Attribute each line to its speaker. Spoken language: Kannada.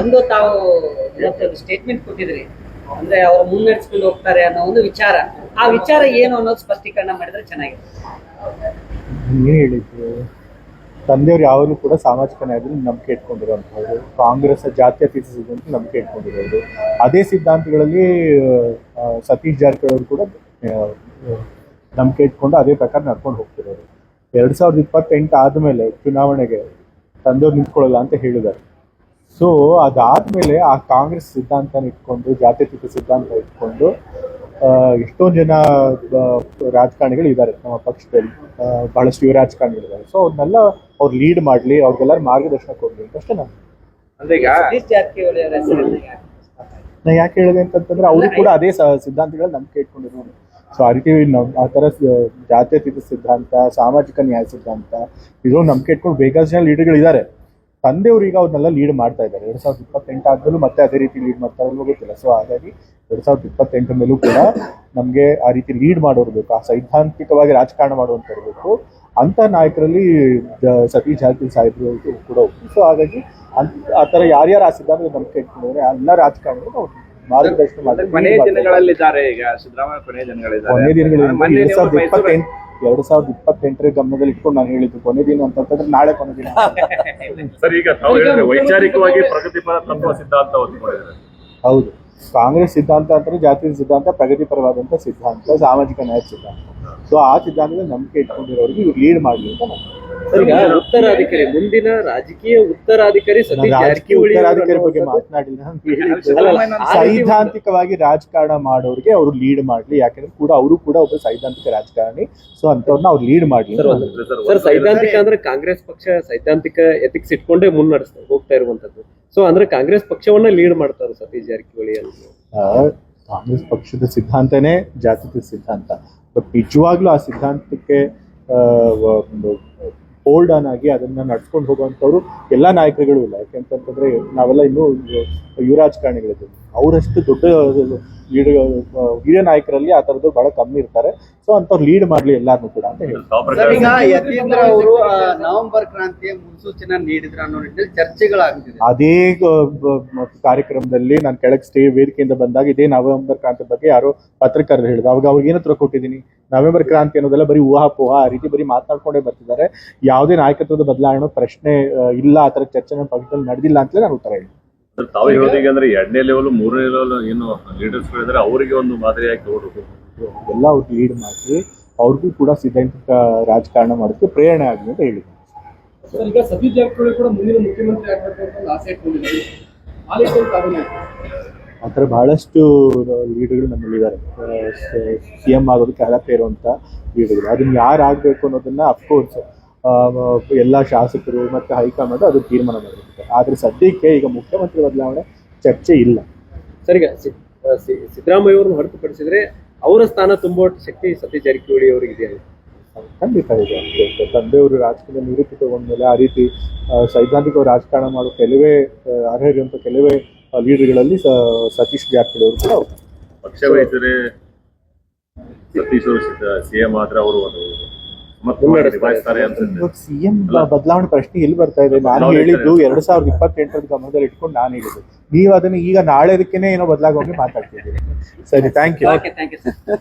Speaker 1: ಒಂದು ತಾವು ಸ್ಟೇಟ್ಮೆಂಟ್ ಕೊಟ್ಟಿದ್ರಿ. ಅಂದ್ರೆ ಅವ್ರು ಮುನ್ನಡೆಸ್ಕೊಂಡು ಹೋಗ್ತಾರೆ ಅನ್ನೋ ಒಂದು ವಿಚಾರ. ಆ ವಿಚಾರ ಏನು ಅನ್ನೋದು ಸ್ಪಷ್ಟೀಕರಣ ಮಾಡಿದ್ರೆ ಚೆನ್ನಾಗಿರುತ್ತೆ.
Speaker 2: ತಂದೆಯವ್ರು ಹೇಳಿದ್ರು ತಂದೆಯವರು ಯಾವಾಗಲೂ ಕೂಡ ಸಾಮಾಜಿಕ ನ್ಯಾಯದಲ್ಲಿ ನಂಬಿಕೆ ಇಟ್ಕೊಂಡಿರುವಂಥವ್ರು. ಕಾಂಗ್ರೆಸ್ ಜಾತ್ಯತೀತ ಸಿದ್ಧಾಂತ ನಂಬಿಕೆ ಇಟ್ಕೊಂಡಿರೋದು ಅದೇ ಸಿದ್ಧಾಂತಗಳಲ್ಲಿ ಸತೀಶ್ ಜಾರಕಿಹೊಳಿ ಅವರು ಕೂಡ ನಂಬಿಕೆ ಇಟ್ಕೊಂಡು ಅದೇ ಪ್ರಕಾರ ನಡ್ಕೊಂಡು ಹೋಗ್ತಿರೋರು. ಎರಡ್ ಸಾವಿರದ ಇಪ್ಪತ್ತೆಂಟು ಆದಮೇಲೆ ಚುನಾವಣೆಗೆ ತಂದೆಯವ್ರು ನಿಂತ್ಕೊಳ್ಳಲ್ಲ ಅಂತ ಹೇಳಿದ್ದಾರೆ. ಸೊ ಅದಾದ್ಮೇಲೆ ಆ ಕಾಂಗ್ರೆಸ್ ಸಿದ್ಧಾಂತನ ಇಟ್ಕೊಂಡು ಜಾತ್ಯತೀತ ಸಿದ್ಧಾಂತ ಇಟ್ಕೊಂಡು ಆ, ಎಷ್ಟೊಂದು ಜನ ರಾಜಕಾರಣಿಗಳು ಇದ್ದಾರೆ ನಮ್ಮ ಪಕ್ಷದಲ್ಲಿ. ಬಹಳಷ್ಟು ಯುವ ರಾಜಕಾರಣಿಗಳಿದ್ದಾರೆ. ಸೊ ಅವ್ರನ್ನೆಲ್ಲ ಅವ್ರು ಲೀಡ್ ಮಾಡಲಿ ಅವ್ರಿಗೆಲ್ಲ ಮಾರ್ಗದರ್ಶನ ಕೊಡಲಿ ಅಂತ ಅಷ್ಟೇ ನಾನು. ನಾ ಯಾಕೆ ಹೇಳಿದೆ ಅಂತಂತಂದ್ರೆ ಅವರು ಕೂಡ ಅದೇ ಸಿದ್ಧಾಂತಗಳ ನಂಬಿಕೆ ಇಟ್ಕೊಂಡಿರೋರು ಸೊ ಆ ರೀತಿ ನಮ್ಮ ಆ ಥರ ಜಾತ್ಯತೀತ ಸಿದ್ಧಾಂತ, ಸಾಮಾಜಿಕ ನ್ಯಾಯ ಸಿದ್ಧಾಂತ ಇರೋ ನಂಬಿಕೆ ಇಟ್ಕೊಂಡು ಬೇಕಾದಷ್ಟು ಜನ ಲೀಡರ್ಗಳಿದ್ದಾರೆ ಈಗ ಅವ್ರನ್ನೆಲ್ಲ ಲೀಡ್ ಮಾಡ್ತಾ ಇದ್ದಾರೆ. ಎರಡು ಸಾವಿರದ ಇಪ್ಪತ್ತೆಂಟು ಮತ್ತೆ ಅದೇ ರೀತಿ ಲೀಡ್ ಮಾಡ್ತಾರೆ ಗೊತ್ತಿಲ್ಲ. ಸೊ ಹಾಗಾಗಿ ಎರಡ್ ಸಾವಿರದ ಇಪ್ಪತ್ತೆಂಟು ಮೇಲೂ ಕೂಡ ನಮಗೆ ಆ ರೀತಿ ಲೀಡ್ ಮಾಡೋರು ಬೇಕು. ಆ ಸೈದ್ಧಾಂತಿಕವಾಗಿ ರಾಜಕಾರಣ ಮಾಡುವಂತ ಬೇಕು. ಅಂತ ನಾಯಕರಲ್ಲಿ ಸತೀಶ್ ಜಾರಕಿಹೊಳಿ ಸಾಹೇಬರು ಕೂಡ ಸೊ ಹಾಗಾಗಿ ಅಂತ- ಆ ಥರ ಯಾರ್ಯಾರು ಆ ಸಿದ್ಧಾಂತದ ನಂಬಿಕೆ ಇಟ್ಕೊಂಡಿದ್ದಾರೆ ಎಲ್ಲ ರಾಜಕಾರಣಿಗಳು ನಾವು
Speaker 3: ಕೊನೆಯ. ದಿನಗಳಲ್ಲಿದ್ದಾರೆ ಈಗ ಸಿದ್ದರಾಮಯ್ಯ ಕೊನೆಯ ದಿನಗಳಿದ್ದಾರೆ.
Speaker 2: ಎರಡ್ ಸಾವಿರದ ಇಪ್ಪತ್ತೆಂಟು ಎರಡ್ ಸಾವಿರದ ಇಪ್ಪತ್ತೆಂಟರ ಗಮನದಲ್ಲಿ ಇಟ್ಕೊಂಡು ನಾನು ಹೇಳಿದ್ದು ಕೊನೆ ದಿನ ಅಂತಂತಂದ್ರೆ ನಾಳೆ ಕೊನೆ ದಿನ.
Speaker 4: ಸರ್ ಈಗ ತಾವು ಹೇಳಿದ್ರೆ ವೈಚಾರಿಕವಾಗಿ ಪ್ರಗತಿಪರ ತತ್ವ ಸಿದ್ಧಾಂತ
Speaker 2: ಹೌದು. ಕಾಂಗ್ರೆಸ್ ಸಿದ್ಧಾಂತ ಅಂದ್ರೆ ಜಾತಿ ಸಿದ್ಧಾಂತ ಪ್ರಗತಿಪರವಾದಂತ ಸಿದ್ಧಾಂತ ಸಾಮಾಜಿಕ ನ್ಯಾಯ ಸಿದ್ಧಾಂತ. ಸೊ ಆ ಸಿದ್ಧಾಂತದ ನಂಬಿಕೆ ಇಟ್ಕೊಂಡಿರೋರಿಗೆ ಇವ್ರು ಲೀಡ್ ಮಾಡ್ಲಿ ಅಂತ ನಾನು.
Speaker 5: ಉತ್ತರಾಧಿಕಾರಿ ಮುಂದಿನ ರಾಜಕೀಯ ಉತ್ತರಾಧಿಕಾರಿ
Speaker 2: ನಾನು
Speaker 5: ಸತೀಶ್ ಜಾರಕಿಹೊಳಿ
Speaker 2: ಉತ್ತರಾಧಿಕಾರಿ ಬಗ್ಗೆ ಮಾತನಾಡಿಲ್ಲ ಸೈದ್ಧಾಂತಿಕವಾಗಿ ರಾಜಕಾರಣ ಮಾಡೋರಿಗೆ ಅವರು ಲೀಡ್ ಮಾಡ್ಲಿ ಯಾಕಂದ್ರೆ ಕೂಡ ಅವರು ಕೂಡ ಒಬ್ಬ ಸೈದ್ಧಾಂತಿಕ ರಾಜಕಾರಣಿ ಸೊ ಅಂತವ್ರನ್ನ ಅವ್ರು ಲೀಡ್ ಮಾಡ್ಲಿ
Speaker 5: ಸರ್, ಸೈದ್ಧಾಂತಿಕ ಅಂದ್ರೆ ಕಾಂಗ್ರೆಸ್ ಪಕ್ಷ ಸೈದ್ಧಾಂತಿಕ ಎಥಿಕ್ಸ್ ಇಟ್ಕೊಂಡೇ ಮುನ್ನಡೆಸ್ತಾರೆ ಹೋಗ್ತಾ ಇರುವಂತದ್ದು. ಸೊ ಅಂದ್ರೆ ಕಾಂಗ್ರೆಸ್ ಪಕ್ಷವನ್ನ ಲೀಡ್ ಮಾಡ್ತಾರೆ ಸತೀಶ್ ಜಾರಕಿಹೊಳಿ ಅಂತ.
Speaker 2: ಕಾಂಗ್ರೆಸ್ ಪಕ್ಷದ ಸಿದ್ಧಾಂತನೇ ಜಾತಿ ಸಿದ್ಧಾಂತ. ಬಟ್ ನಿಜವಾಗ್ಲೂ ಆ ಸಿದ್ಧಾಂತಕ್ಕೆ ಹೋಲ್ಡ್ ಆನ್ ಆಗಿ ಅದನ್ನ ನಡ್ಸ್ಕೊಂಡು ಹೋಗುವಂಥವ್ರು ಎಲ್ಲ ನಾಯಕರುಗಳು ಇಲ್ಲ. ಯಾಕೆಂತಂತಂದ್ರೆ ನಾವೆಲ್ಲ ಇನ್ನೂ ಯುವ ರಾಜಕಾರಣಿಗಳಿದ್ದೀವಿ ಅವರಷ್ಟು ದೊಡ್ಡ ಲೀಡ್ ಹಿರಿಯ ನಾಯಕರಲ್ಲಿ ಆ ಥರದ್ದು ಬಹಳ ಕಮ್ಮಿ ಇರ್ತಾರೆ. ಸೊ ಅಂಥವ್ರು ಲೀಡ್ ಮಾಡಲಿ ಎಲ್ಲಾರನ್ನೂ ಕೂಡ ಅಂತ
Speaker 6: ಅವರು ನವೆಂಬರ್ ಕ್ರಾಂತಿಯ ಮುನ್ಸೂಚನೆ ನೀಡಿದ್ರ ಅನ್ನೋ ನಿಟ್ಟಿನಲ್ಲಿ ಚರ್ಚೆಗಳಾಗ್ತಿದೆ.
Speaker 2: ಅದೇ ಕಾರ್ಯಕ್ರಮದಲ್ಲಿ ನಾನು ಕೆಳಗೆ ಸ್ಟೇ ವೇದಿಕೆಯಿಂದ ಬಂದಾಗ ಇದೇ ನವೆಂಬರ್ ಕ್ರಾಂತಿ ಬಗ್ಗೆ ಯಾರೋ ಪತ್ರಕರ್ತರು ಹೇಳಿದ್ರು. ಅವಾಗ ಅವ್ರಿಗೆ ಏನತ್ರ ಕೊಟ್ಟಿದೀನಿ ಕೊಟ್ಟಿದ್ದೀನಿ? ನವೆಂಬರ್ ಕ್ರಾಂತಿ ಅನ್ನೋದೆಲ್ಲ ಬರೀ ಊಹಾಪೋಹ ಆ ರೀತಿ ಬರೀ ಮಾತನಾಡ್ಕೊಂಡೇ ಬರ್ತಿದ್ದಾರೆ. ಯಾವುದೇ ನಾಯಕತ್ವದ ಬದಲಾವಣೆ ಪ್ರಶ್ನೆ ಇಲ್ಲ ಆ ಥರ ಚರ್ಚೆ ನಮ್ಮ ಪಕ್ಷದಲ್ಲಿ ನಡೆದಿಲ್ಲ ಅಂತಲೇ ನಾನು ಉತ್ತರ ಹೇಳಿ
Speaker 4: ತಾವು ಹೇಳೋದೀಗ ಅಂದ್ರೆ ಎರಡನೇ ಲೆವೆಲ್ ಮೂರನೇ ಲೆವೆಲ್ ಏನು ಲೀಡರ್ಸ್ ಹೇಳಿದ್ರೆ ಅವರಿಗೆ ಒಂದು ಮಾದರಿಯಾಗಿ ತಗೊಂಡು
Speaker 2: ಎಲ್ಲ ಅವ್ರು ಲೀಡ್ ಮಾಡಿ ಅವ್ರಿಗೂ ಕೂಡ ಸಿದ್ಧಾಂತಿಕ ರಾಜಕಾರಣ ಮಾಡಕ್ಕೆ ಪ್ರೇರಣೆ ಆಗಲಿ ಅಂತ ಹೇಳಿದ್ರು
Speaker 7: ಸರ್ ಈಗ ಸತೀಶ್ ಜಾರಕಿಹೊಳಿ ಕೂಡ ಮುಂದಿನ ಮುಖ್ಯಮಂತ್ರಿ ಆಗ್ಬೇಕು ಅಂತ ಆಸೆ ಇಟ್ಕೊಂಡಿದ್ದಾರೆ. ಆ
Speaker 2: ಥರ ಬಹಳಷ್ಟು ಲೀಡರ್ಗಳು ನಮ್ಮಲ್ಲಿದ್ದಾರೆ. ಸಿ ಎಂ ಆಗೋದಕ್ಕೆ ಅರ್ಹತೆ ಇರುವಂಥ ಲೀಡರ್ಗಳು. ಅದನ್ನು ಯಾರು ಆಗಬೇಕು ಅನ್ನೋದನ್ನು ಅಫ್ಕೋರ್ಸ್ ಎಲ್ಲ ಶಾಸಕರು ಮತ್ತು ಹೈಕಮಾಂಡ್ ಅದು ತೀರ್ಮಾನ ಮಾಡಿರುತ್ತೆ. ಆದರೆ ಸದ್ಯಕ್ಕೆ ಈಗ ಮುಖ್ಯಮಂತ್ರಿ ಬದಲಾವಣೆ ಚರ್ಚೆ ಇಲ್ಲ.
Speaker 5: ಸರಿ ಸಿದ್ದರಾಮಯ್ಯ ಅವರನ್ನು ಹೊರತುಪಡಿಸಿದ್ರೆ ಅವರ ಸ್ಥಾನ ತುಂಬ ಶಕ್ತಿ ಸತೀಶ್ ಜಾರಕಿಹೊಳಿ ಅವ್ರಿಗೆ ಇದೆಯಲ್ಲ
Speaker 2: ಖಂಡಿತ ಇದೆ. ತಂದೆಯವರು ರಾಜಕೀಯ ನಿವೃತ್ತಿ ತಗೊಂಡ್ಮೇಲೆ ಆ ರೀತಿ ಸೈದ್ಧಾಂತಿಕ ರಾಜಕಾರಣ ಮಾಡೋ ಕೆಲವೇ ಅರ್ಹರಿ ಅರ್ಹರಿರುವಂಥ ಕೆಲವೇ ಲೀಡರ್ಗಳಲ್ಲಿ ಸತೀಶ್ ಜಾರಕಿಹೊಳಿ ಅವರು ಕೂಡ ಒಬ್ರು.
Speaker 4: ಪಕ್ಷ ವಹಿಸಿದ್ರೆ ಸತೀಶ್ ಅವರು ಸಿಎಂ ಆದ್ರೆ ಅವರು
Speaker 2: ಇವಾಗ ಸಿಎಂ ಬದಲಾವಣೆ ಪ್ರಶ್ನೆ ಎಲ್ಲಿ ಬರ್ತಾ ಇದೆ? ನಾನು ಹೇಳಿದ್ದು ಎರಡ್ ಸಾವಿರದ ಇಪ್ಪತ್ತೆಂಟರ ಗಮನದಲ್ಲಿ ಇಟ್ಕೊಂಡು ನಾನು ಹೇಳಿದ್ದು. ನೀವು ಅದನ್ನ ಈಗ ನಾಳೆ ಅದಕ್ಕೆ ಏನೋ ಬದಲಾಗೋಗಿ ಮಾತಾಡ್ತಿದ್ದೀರಿ. ಸರಿ thank you
Speaker 1: okay thank you sir